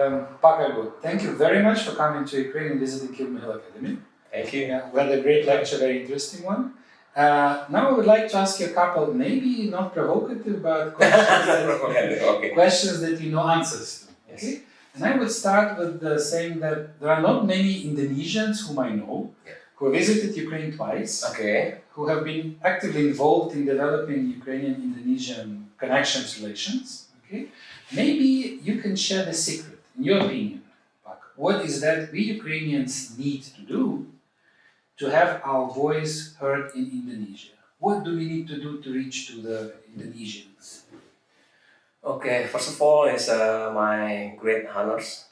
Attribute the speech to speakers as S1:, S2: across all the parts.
S1: Um, thank you very much for coming to Ukraine and visiting Kilm Hill Academy.
S2: Thank you.
S1: Yeah, we had a great lecture, very interesting one. Uh, now I would like to ask you a couple, maybe not provocative, but questions, that,
S2: okay.
S1: questions that you know answers to.
S2: Yes.
S1: Okay? And I would start with uh, saying that there are not many Indonesians whom I know
S2: Yeah.
S1: who visited Ukraine twice,
S2: Okay.
S1: who have been actively involved in developing Ukrainian-Indonesian connections, relations. Okay, maybe you can share the secret, in your opinion, Pak. What is that we Ukrainians need to do to have our voice heard in Indonesia? What do we need to do to reach to the Indonesians?
S2: Okay. First of all, it's uh, my great honors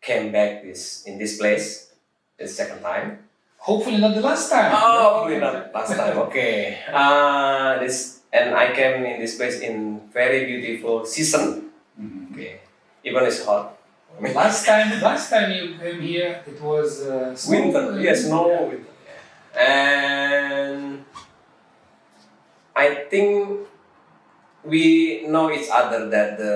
S2: came back this in this place. The second time.
S1: Hopefully not the last time.
S2: Oh, hopefully not last time. Okay. Uh, this and I came in this place in very beautiful season.
S1: Mhm.
S2: Okay. Even it's hot.
S1: Last time, last time you came here, it was uh, snow,
S2: Winter.
S1: uh,
S2: Yes. No. Winter. And I think we know each other that the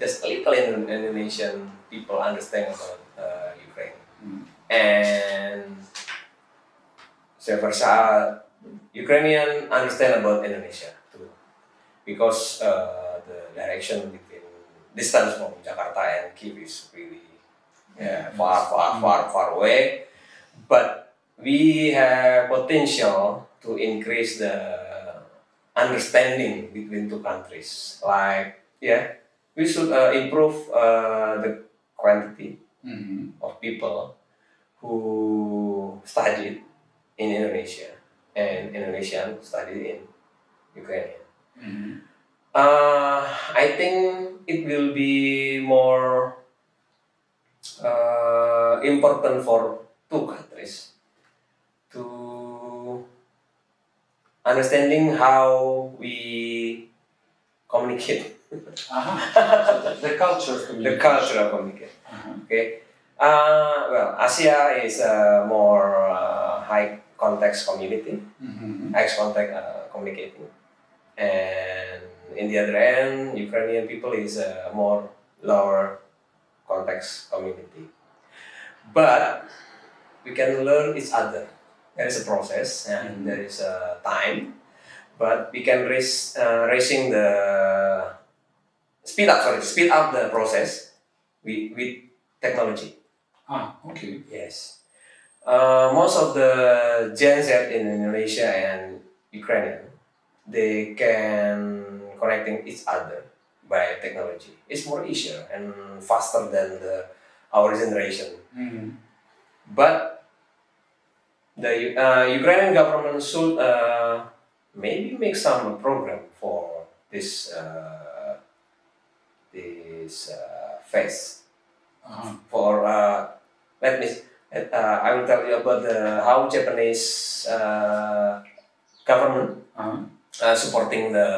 S2: just a little Indo- Indonesian people understand about uh, Ukraine
S1: Mm.
S2: and vice versa Ukrainian understand about Indonesia too because uh, the direction distance from Jakarta and Kiev is really yeah, far far far far away but we have potential to increase the understanding between two countries like yeah we should uh, improve uh, the quantity
S1: Mhm.
S2: of people who studied in Indonesia and Indonesian studied in Ukraine.
S1: Mhm.
S2: Uh, I think it will be more uh, important for two countries to understanding how we communicate
S1: Aha. So the, the culture of
S2: the
S1: communication.
S2: cultural communicate.
S1: Uh-huh.
S2: Okay. Uh, well, Asia is a more uh, high context community,
S1: Mhm.
S2: X contact uh, communicating, and in the other end, Ukrainian people is a more lower context community. But we can learn each other. There is a process and
S1: Mhm.
S2: there is a time, but we can raise uh, raising the speed up. Sorry, speed up the process with with technology.
S1: Ah, okay.
S2: Yes. Uh, most of the Gen Z in Indonesia and Ukrainian, they can connecting each other by technology. It's more easier and faster than the our generation.
S1: Mhm.
S2: But the uh, Ukrainian government should uh, maybe make some program for this uh, this uh, phase
S1: Uh-huh.
S2: for uh, let me uh, I will tell you about the how Japanese uh, government
S1: Uh-huh.
S2: uh, supporting the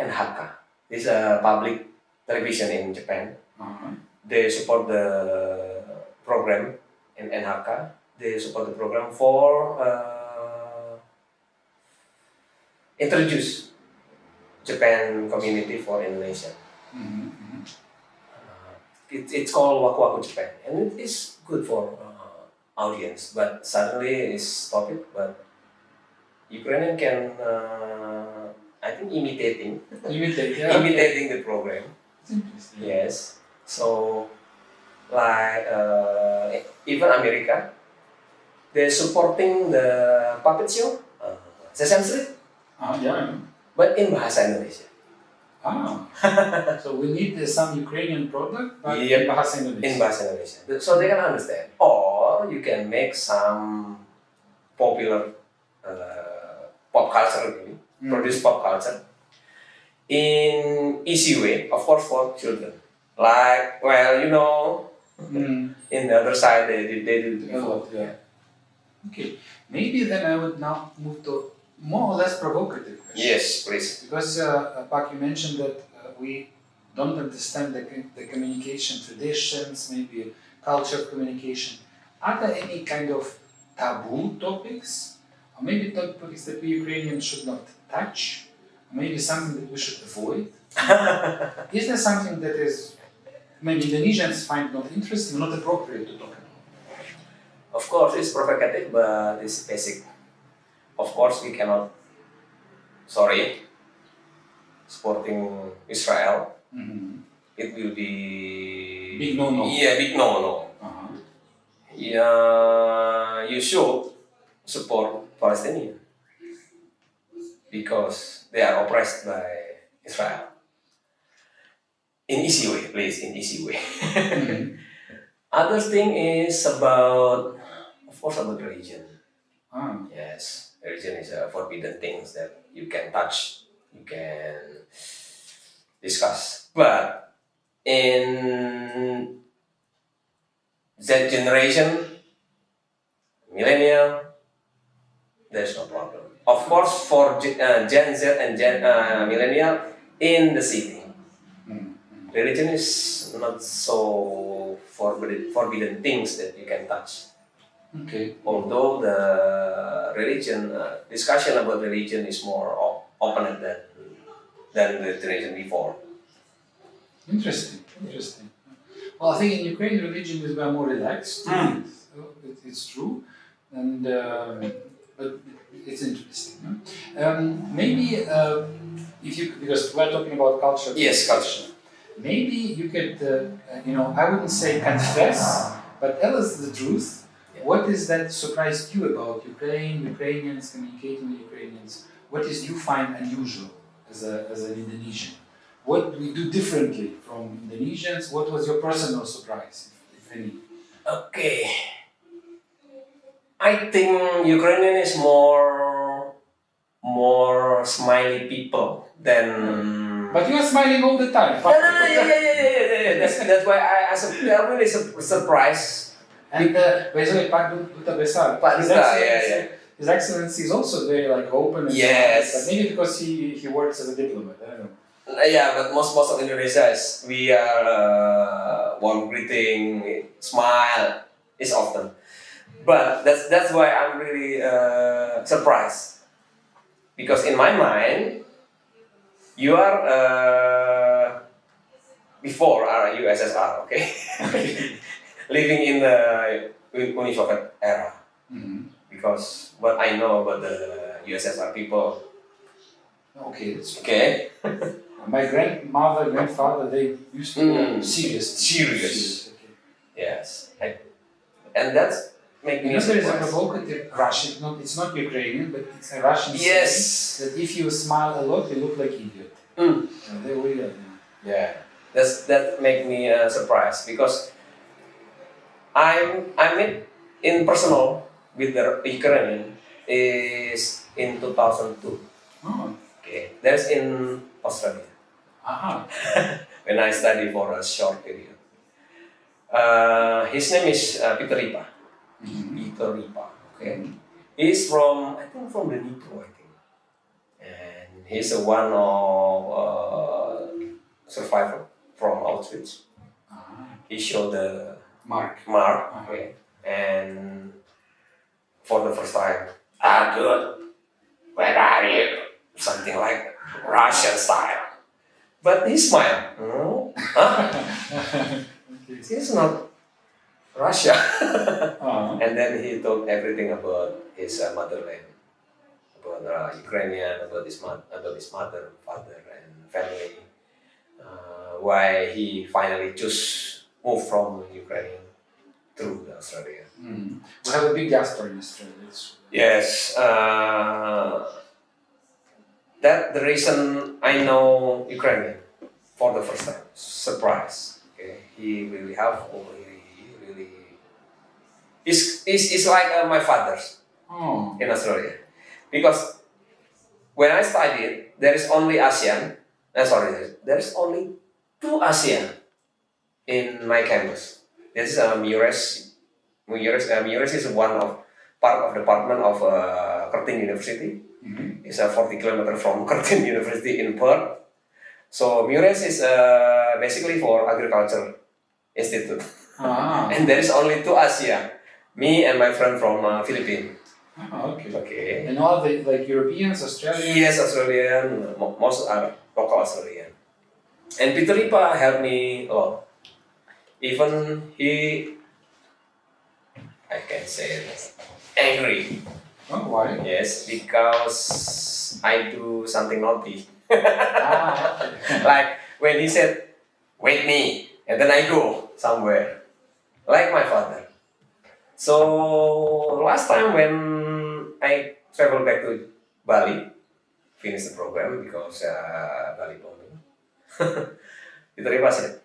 S2: NHK. This is a public television in Japan.
S1: Uh-huh.
S2: They support the program in NHK. They support the program for uh, introduce Japan community for Indonesia.
S1: Mhm. Mhm.
S2: Uh, it, it's called Waku Waku Japan, and it is good for uh, audience. But suddenly it's stopped. it. But Ukrainian can, uh, I think, imitating,
S1: Imitate, yeah.
S2: imitating the program.
S1: Interesting.
S2: Yes. So, like uh, even America, they're supporting the puppet show, uh, Sesame Street,
S1: Ah, yeah.
S2: but in bahasa Indonesia.
S1: Ah. so we need uh, some Ukrainian product, but
S2: Yep.
S1: in Bahasa Indonesia.
S2: in bahasa Indonesia. So they can understand. Or you can make some popular uh, pop culture, really,
S1: Mm.
S2: produce pop culture in easy way, of course, for children. Like, well, you know,
S1: Mm.
S2: in the other side, they, they, they
S1: A
S2: before.
S1: yeah. Okay, maybe then I would now move to more or less provocative questions.
S2: Yes, please.
S1: Because, uh, uh, Pak, you mentioned that uh, we don't understand the, the communication traditions, maybe culture of communication. Are there any kind of taboo topics, or maybe topics that we Ukrainians should not touch, maybe something that we should avoid? is there something that is maybe Indonesians find not interesting, not appropriate to talk about.
S2: Of course, it's provocative, but it's basic. Of course, we cannot. Sorry, supporting Israel.
S1: Mhm.
S2: It will be
S1: Big no-no.
S2: Yeah, big no no.
S1: Uh-huh.
S2: Yeah, you should support Palestinian because they are oppressed by Israel. In easy way, please, in easy way.
S1: Mhm.
S2: Other thing is about, of course, about religion.
S1: Ah.
S2: Yes, religion is a forbidden things that you can touch, you can discuss. But in that generation, millennial, there's no problem. Of course, for Gen, uh, Gen Z and Gen uh, millennial in the city,
S1: Mm.
S2: religion is not so forbidden, forbidden things that you can touch
S1: Okay.
S2: although the religion uh, discussion about religion is more op- open than than the religion before.
S1: Interesting. Interesting. Well, I think in Ukraine religion is more relaxed.
S2: Mm.
S1: It's true, and um, but it's interesting. Um, maybe uh, if you because we're talking about culture.
S2: Yes, culture.
S1: Maybe you could, uh, uh, you know, I wouldn't say confess, but tell us the truth.
S2: Yeah.
S1: What is that surprised you about Ukraine, Ukrainians, communicating with Ukrainians? What is you find unusual as, a, as an Indonesian? What do we do differently from Indonesians? What was your personal surprise, if any?
S2: Okay. I think Ukrainian is more more smiley people than.
S1: But you are smiling all the time.
S2: no, no, no, yeah, yeah, yeah, yeah, yeah, yeah. That's, that's why I, I, I'm really sur- surprised.
S1: And uh, way, Pak Duta Besar,
S2: Pak
S1: His
S2: Duta, yeah,
S1: Excellency-
S2: yeah.
S1: His Excellency is also very like open. And
S2: Yes.
S1: But maybe because he, he works as a diplomat. I don't know.
S2: Yeah, but most most of Indonesia is we are uh, warm greeting, smile is often, but that's that's why I'm really uh, surprised because in my mind you are uh, before our USSR, okay, living in the Uni Soviet era
S1: Mhm.
S2: because what I know about the USSR people,
S1: Okay, that's
S2: okay.
S1: My grandmother, grandfather, they used to be
S2: Mm.
S1: serious.
S2: Serious.
S1: okay.
S2: Yes, I, and that's make
S1: You know, there is a provocative Russian, not, it's not Ukrainian, but it's a Russian
S2: Yes.
S1: that if you smile a lot, you look like idiot.
S2: Mm.
S1: And they will, uh,
S2: Yeah, that's that make me uh, surprised because I'm I met in personal with the Ukrainian is in 2002.
S1: Oh,
S2: Okay, that's in Australia
S1: aha.
S2: when I study for a short period. Uh, his name is uh, Peter Ripa. Peter Ripa. Okay. He's from I think from the Nitro, I think, and he's a one of uh, survivor from Auschwitz.
S1: Aha.
S2: He showed the
S1: Mark.
S2: mark, okay, and for the first time, ah, good. Where are you? Something like Russian style, but he smiled. Hmm? Huh? He's not Russia.
S1: Ah.
S2: And then he told everything about his uh, motherland, about uh, Ukrainian, about his mo- about his mother, father, and family. Uh, why he finally chose move from Ukraine through Australia.
S1: Mm. We have a big diaspora in Australia. It's,
S2: Yes, uh, that the reason I know Ukrainian for the first time. Surprise. Okay, he really helpful. He, he really. It's, it's, it's like uh, my father's.
S1: oh.
S2: in Australia. Because when I studied, there is only ASEAN. Uh, sorry, there is only two ASEAN in my campus. This is uh, MURES. MURES, uh, MURES is one of part of department of uh, Curtin University.
S1: Mhm.
S2: It's uh, 40 kilometers from Curtin University in Perth. So MURES is uh, basically for agriculture institute.
S1: Ah.
S2: And there is only two ASEAN. Me and my friend from uh, Philippines.
S1: Ah, okay.
S2: Okay.
S1: And all the like Europeans, Australians.
S2: Yes, Australian. Most are local Australian. And Peter Ripa helped me a lot Even he, I can say it, angry.
S1: Oh, why?
S2: Yes, because I do something naughty.
S1: ah, okay.
S2: like when he said, "Wait me," and then I go somewhere, like my father. So last time when I traveled back to Bali, finished the program because uh, Bali bombing. Diterima said,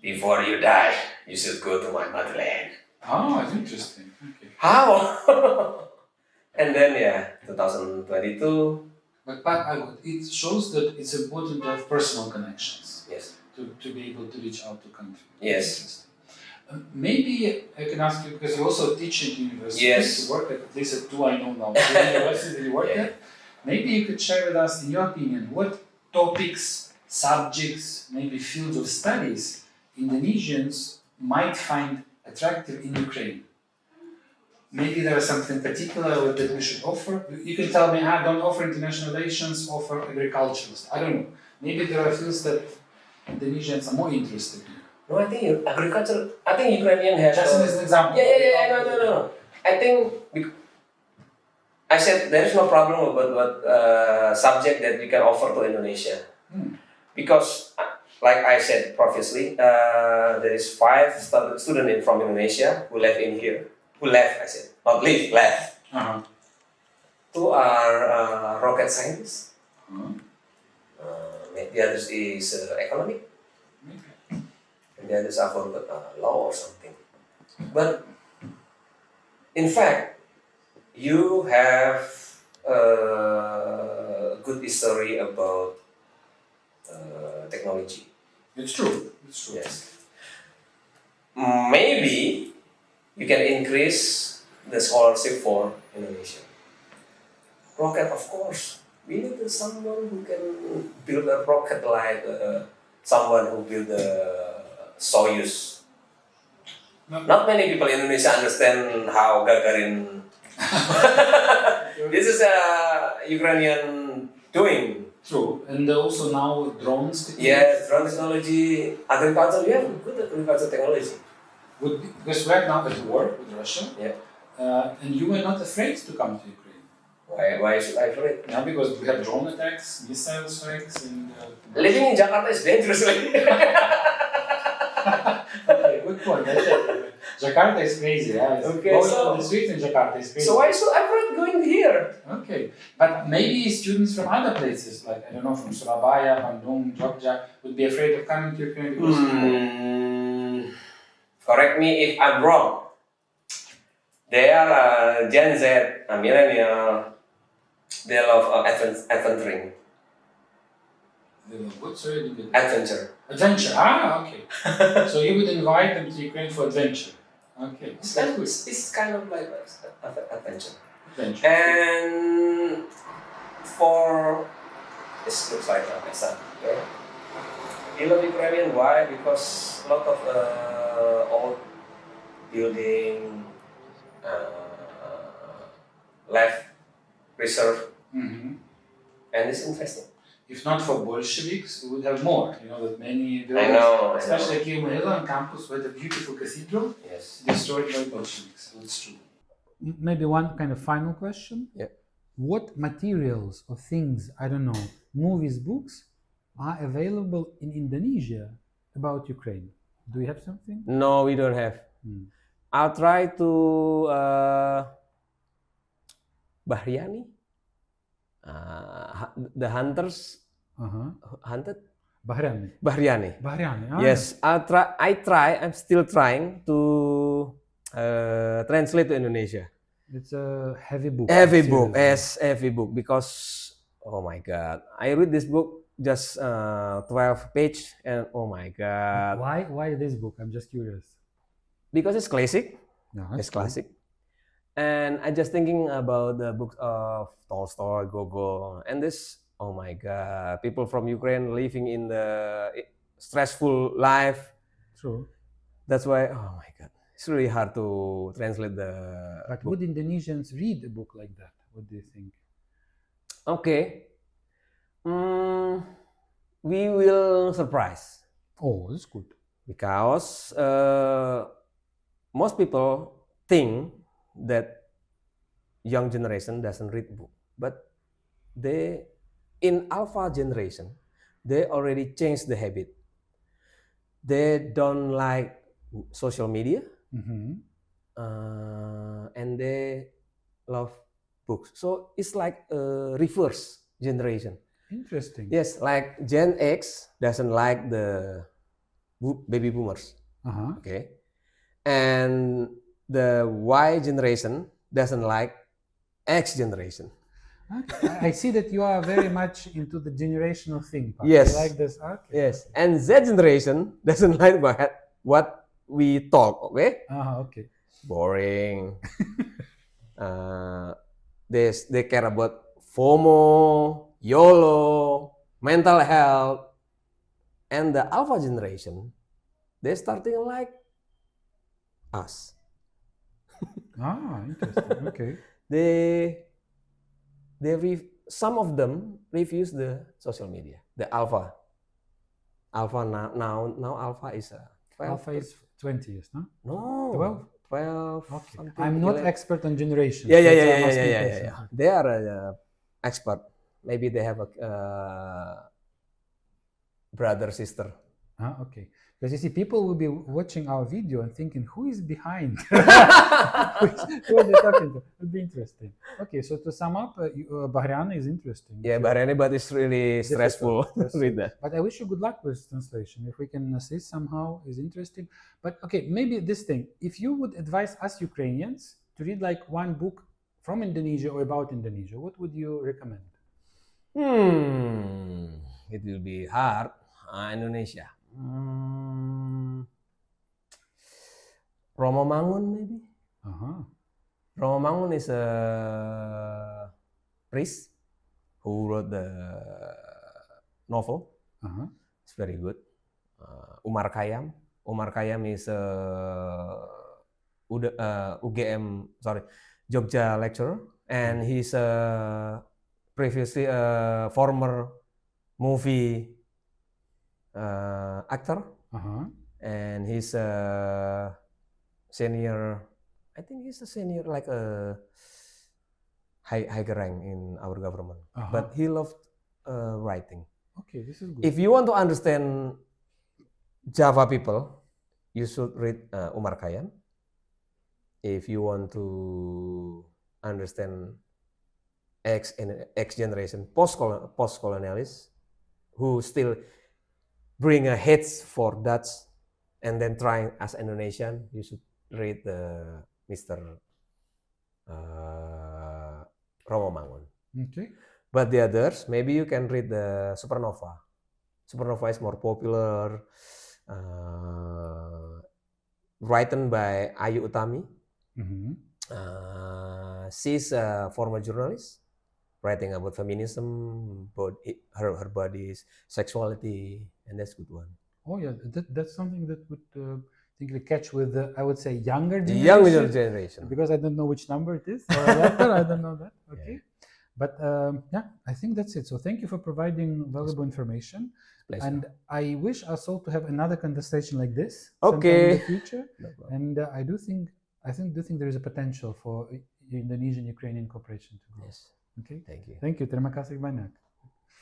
S2: "Before you die, you should go to my motherland."
S1: Oh, it's interesting. Okay.
S2: How? and then yeah, 2022.
S1: But, but I would- it shows that it's important to have personal connections
S2: Yes.
S1: to, to be able to reach out to country.
S2: Yes.
S1: Maybe I can ask you because you also teach at universities.
S2: Yes.
S1: You work at, at least at two I know now. Two universities that you work
S2: Yeah.
S1: at. Maybe you could share with us, in your opinion, what topics, subjects, maybe fields of studies Indonesians might find attractive in Ukraine. Maybe there is something particular that we should offer. You can tell me, ah, don't offer international relations, offer agricultural. I don't know. Maybe there are fields that Indonesians are more interested in.
S2: No, I think agriculture. I think Ukrainian has.
S1: Just as an example.
S2: Yeah, yeah, yeah. No, no, no. I think I said there is no problem about what uh, subject that we can offer to Indonesia,
S1: Hmm.
S2: because uh, like I said previously, uh, there is five stu- student from Indonesia who left in here. Who left? I said not leave, left.
S1: Uh-huh.
S2: Two are uh, rocket scientists.
S1: Uh-huh.
S2: Uh, the others is uh, economic.
S1: Okay.
S2: and the others are uh, law or something. But in fact, you have uh, a good history about uh, technology.
S1: It's true. It's true.
S2: Yes. Maybe you can increase the scholarship for Indonesia. Rocket, of course. We need someone who can build a rocket like uh, someone who built the Soyuz. Not many people in Indonesia understand how Gagarin. this is a Ukrainian doing.
S1: True. And also now drones. technology
S2: Yes, drone technology, agriculture. We have good agriculture technology.
S1: Would be, because we're now at war with Russia.
S2: Yeah.
S1: Uh, and you were not afraid to come to Ukraine.
S2: Why, why should I it?
S1: Yeah, because we have drone attacks, missile strikes, and. Uh,
S2: Living in Jakarta is dangerous.
S1: okay, good point. That's it. Jakarta is crazy. Yeah.
S2: Okay,
S1: going
S2: so-
S1: on the streets in Jakarta is crazy.
S2: so why should I avoid going here?
S1: Okay, but maybe students from other places, like I don't know, from Surabaya, Bandung, Jogja, would be afraid of coming to Ukraine because.
S2: Hmm. Correct me if I'm wrong. They are uh, Gen Z, a millennial. They love uh, advent- adventuring,
S1: Uh, what sorry?
S2: adventure.
S1: Adventure. Ah, okay. so you would invite them to Ukraine for adventure. Okay,
S2: It's,
S1: that's good.
S2: it's, it's kind of like adventure.
S1: Adventure.
S2: And for this looks like my son. Yeah. He love Ukrainian. Why? Because a lot of uh, old building uh, left reserve,
S1: hmm
S2: and it's interesting.
S1: If not for Bolsheviks, we would have more. You know that many,
S2: I know. I
S1: especially
S2: know.
S1: at Kiev-Mohila on campus, with a beautiful cathedral
S2: Yes.
S1: destroyed by Bolsheviks. That's true. Maybe one kind of final question.
S2: Yeah.
S1: What materials or things, I don't know, movies, books, are available in Indonesia about Ukraine? Do you have something?
S2: No, we don't have.
S1: Hmm.
S2: I'll try to uh, Bahriani. Uh, the hunters. Hunted
S1: Bahrain.
S2: Bahriani.
S1: Bahrain. Ah,
S2: Yes, I'll try. I try. I'm still trying to uh, translate to Indonesia.
S1: It's a heavy book.
S2: Heavy book, yes, heavy book. Because oh my god, I read this book just uh, twelve page, and oh my god,
S1: Why? Why this book? I'm just curious.
S2: because it's classic.
S1: No,
S2: It's classic. And I just thinking about the books of Tolstoy, Gogol, and this. Oh my God! People from Ukraine living in the stressful life.
S1: True.
S2: That's why. Oh my God! It's really hard to translate the
S1: But
S2: book.
S1: would Indonesians read a book like that? What do you think?
S2: Okay. Mm, we will surprise.
S1: Oh, that's good.
S2: because uh, most people think that young generation doesn't read book but they in alpha generation they already changed the habit they don't like social media
S1: Mm-hmm.
S2: uh, and they love books so it's like a reverse generation
S1: Interesting.
S2: yes like gen x doesn't like the baby boomers
S1: Uh-huh.
S2: okay and the y generation doesn't like x generation
S1: Okay. I- see that you are very much into the generational thing. Pak.
S2: Yes.
S1: You like this? Okay.
S2: yes and z generation doesn't like what, what we talk okay
S1: Uh-huh, okay.
S2: boring uh, they they care about fomo yolo mental health and the alpha generation they starting like us
S1: Ah, interesting. Okay.
S2: they they re- some of them refuse the social media the alpha alpha now now now alpha is a 12
S1: Alpha is 20 years, no?
S2: no
S1: 12?
S2: 12
S1: Okay. I'm not
S2: 11.
S1: expert on generation.
S2: yeah yeah yeah yeah yeah, yeah, yeah, yeah. they are uh, expert maybe they have a uh, brother sister
S1: Ah, okay. Because you see, people will be watching our video and thinking, who is behind? who, are they talking to? It'll be interesting. Okay, so to sum up, uh, you, uh, Bahriana is interesting.
S2: yeah but but it's really stressful
S1: yes.
S2: read that
S1: But I wish you good luck with translation. If we can assist somehow, is interesting. But okay, maybe this thing. If you would advise us Ukrainians to read like one book from Indonesia or about Indonesia, what would you recommend?
S2: Hmm, it will be hard. Ah, Indonesia. Hmm. Romo Mangun maybe.
S1: Uh-huh.
S2: Romo Mangun is a priest who wrote the novel.
S1: Uh-huh.
S2: It's very good. Uh, Umar Khayyam. Umar Khayyam is a uh, UGM, sorry, Jogja lecturer, and he's a previously a former movie uh, actor,
S1: Uh-huh.
S2: and he's a senior. I think he's a senior, like a high higher rank in our government.
S1: Uh-huh.
S2: But he loved uh, writing
S1: okay, this is good.
S2: if you want to understand Java people, you should read uh, Umar Khayyam. If you want to understand X and X generation post post colonialists who still bring a hate for Dutch and then trying as Indonesian, you should read the Mr. Uh, Romo Mangun.
S1: okay.
S2: But the others, maybe you can read the Supernova. Supernova is more popular, uh, written by Ayu Utami.
S1: Mm-hmm.
S2: Uh, she's a former journalist, writing about feminism, about it, her her body's sexuality, and that's good one.
S1: Oh yeah, that, that's something that would uh, think we catch with the, I would say younger
S2: The
S1: generation.
S2: younger generation.
S1: because I don't know which number it is letter. I don't know that.
S2: Yeah.
S1: Okay. But um, yeah, I think that's it. So thank you for providing valuable information.
S2: Pleasure.
S1: And I wish us all to have another conversation like this Okay. in the future.
S2: No.
S1: And uh, I do think I think do think there is a potential for Indonesian Ukrainian cooperation to grow.
S2: Yes,
S1: Okay.
S2: thank you.
S1: Thank you. Terima kasih banyak.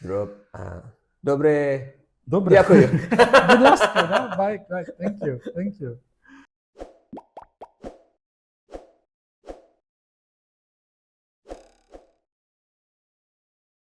S2: Drop. Uh, dobre.
S1: obrigado Dziękuję. Good luck, no? Thank you. Thank you.